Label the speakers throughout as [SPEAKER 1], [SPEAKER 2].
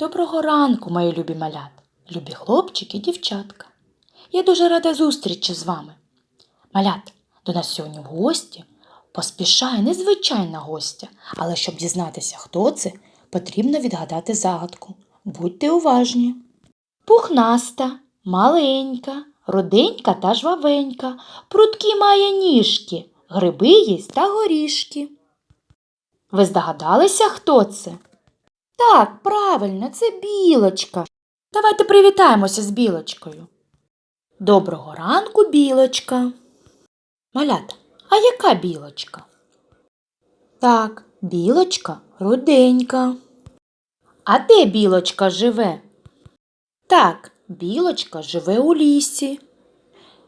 [SPEAKER 1] Доброго ранку, мої любі малят, любі хлопчики і дівчатка. Я дуже рада зустрічі з вами. Малят, до нас сьогодні в гості поспішає незвичайна гостя, але щоб дізнатися, хто це, потрібно відгадати загадку. Будьте уважні. Пухнаста, маленька, руденька та жвавенька, прудкі має ніжки, гриби їсть та горішки. Ви здогадалися, хто це? Так, правильно, це білочка. Давайте привітаємося з білочкою. Доброго ранку, білочка. Малята, а яка білочка? Так, білочка руденька. А де білочка живе? Так, білочка живе у лісі.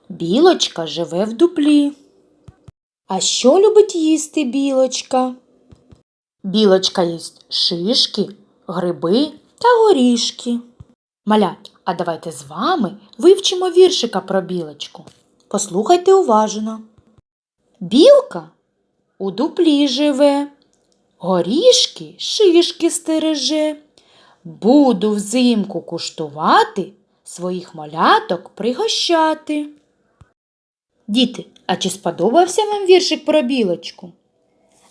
[SPEAKER 1] Білочка живе в дуплі. А що любить їсти білочка? Білочка їсть шишки, гриби та горішки. Малят, а давайте з вами вивчимо віршика про білочку. Послухайте уважно. Білка у дуплі живе, горішки шишки стереже. Буду взимку куштувати, своїх маляток пригощати. Діти, а чи сподобався вам віршик про білочку?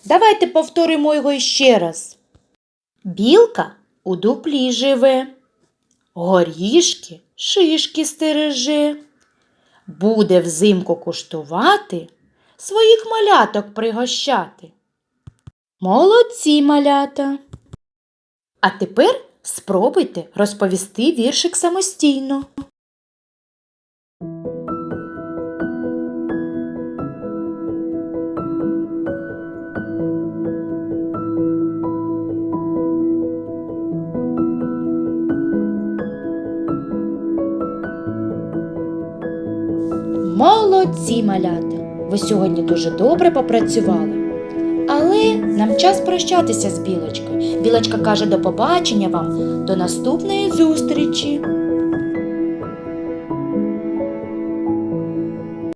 [SPEAKER 1] Давайте повторимо його іще раз. Білка у дуплі живе, горішки, шишки стереже. Буде взимку куштувати, своїх маляток пригощати. Молодці малята. А тепер спробуйте розповісти віршик самостійно. Молодці, малята! Ви сьогодні дуже добре попрацювали. Але нам час прощатися з білочкою. Білочка каже до побачення вам, до наступної зустрічі.